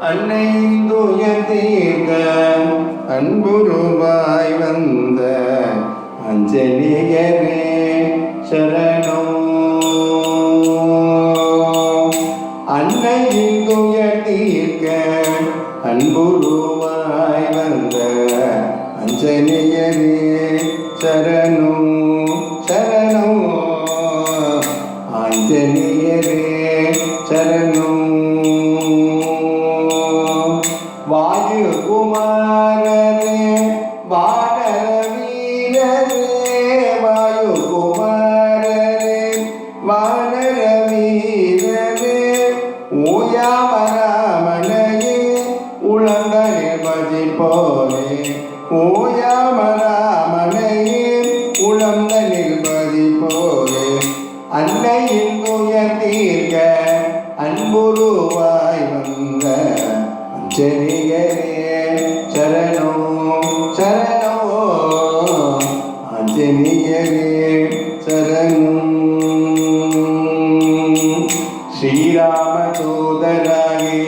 அன்னையின் அன்புருவாய் வந்த அஞ்சலியரே சரணோ. அன்னையின் அன்புருவாய் வந்த அஞ்சலியரே சரணோ. உலகனே போலே ஓயாமராமனையே உளந்தனில் போலே. அன்னையின் துயர் தீர்க்க அன்புருவாய் வந்த அஞ்சலியரே சரணோ சரணோ. அஞ்சலியரே சரணம் ஸ்ரீராம தூதராகி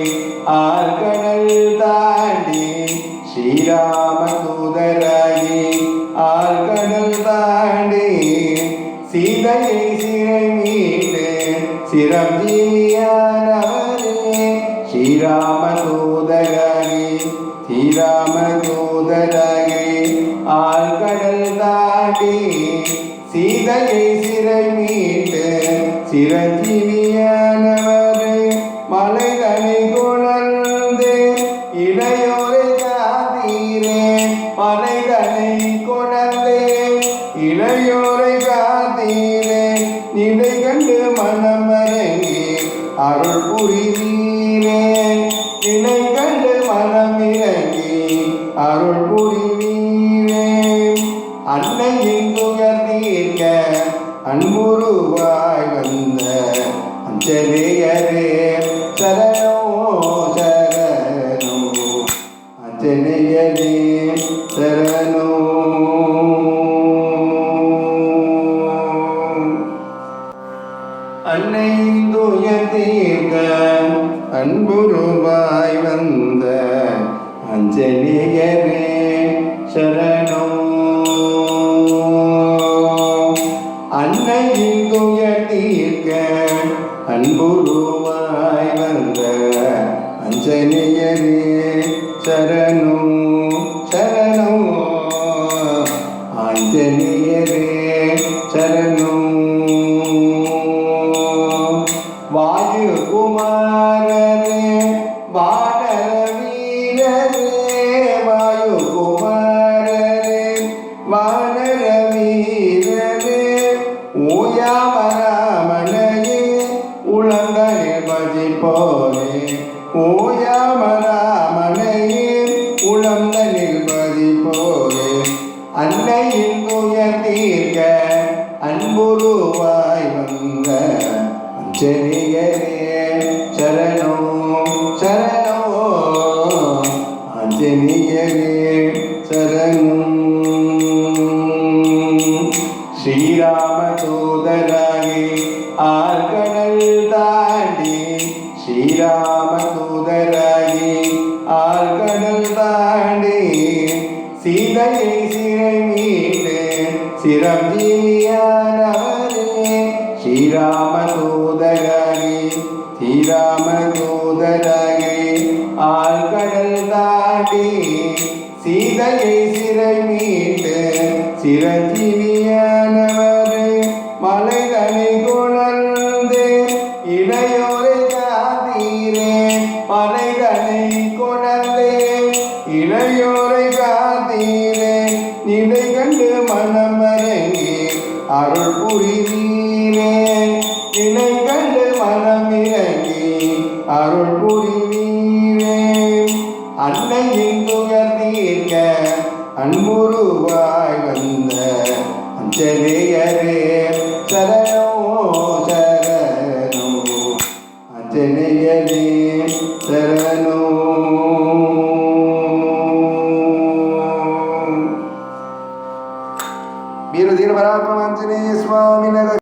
ஆழ்கடல் சீதையை சிறை மீட்டு சிரஞ்சீவியானவரே ஸ்ரீராம தூதரே ஸ்ரீராம தூதரே ஆழ்கடல் தாண்டி சீதையை சிறை மீட்டு சிரஞ்சீவியானவரே மலைதனை கொணர்ந்து இளையோரை காத்தீரே மலைதனை கொணர்ந்தே இளையோரை கா அருள் புரிவீரே இணைகண்டு கண்டு மனம் இறங்கி அருள் புரிவீரே அன்னையின் துயர் தீர்க்க அன்புருவாய் வந்த அஞ்சலியரே அன்புருவாய் வந்த அஞ்சலியரே சரணோ. அன்னையின் துயர் தீர்க்க அன்புருவாய் வந்த அஞ்சலியரே சரண. வாயு குமாரரே வானர வீரரே வாயு குமாரரே வானர வீரரே ஓயாமராமனையே உலகனே பதிப்போரே ஓயாமராமனையே அஞ்சலியரே சரணோ சரணோ அஞ்சலியரே சரணம் ஸ்ரீராம தூதராகி ஆழ்கடல் தாண்டி ஸ்ரீராம தூதராகி ஆழ்கடல் தாண்டி சீதையை சிறை மீட்டு சிரம் ஜீவியானவரே ஸ்ரீராம தூதராகி சீதையை சிறை மீட்டு சிரஞ்சீவியானவரே மலைதனை கொணர்ந்து இளையோரை காத்தீரே மலைதனை கொணர்ந்து இளையோரை காத்தீரே நிலை கண்டு மனமரங்கி அருள் புரிவீரே. நிலை கண்டு மனம் இறங்கி அருள் புரிவீரே. அன்னையின் அன்புருவாய் வந்த அஞ்சனேயரே சரணோ சரணோ அஞ்சனேயரே சரணோ మీరు దీని పరాక్రమ ఆంజనేయ స్వామి నగ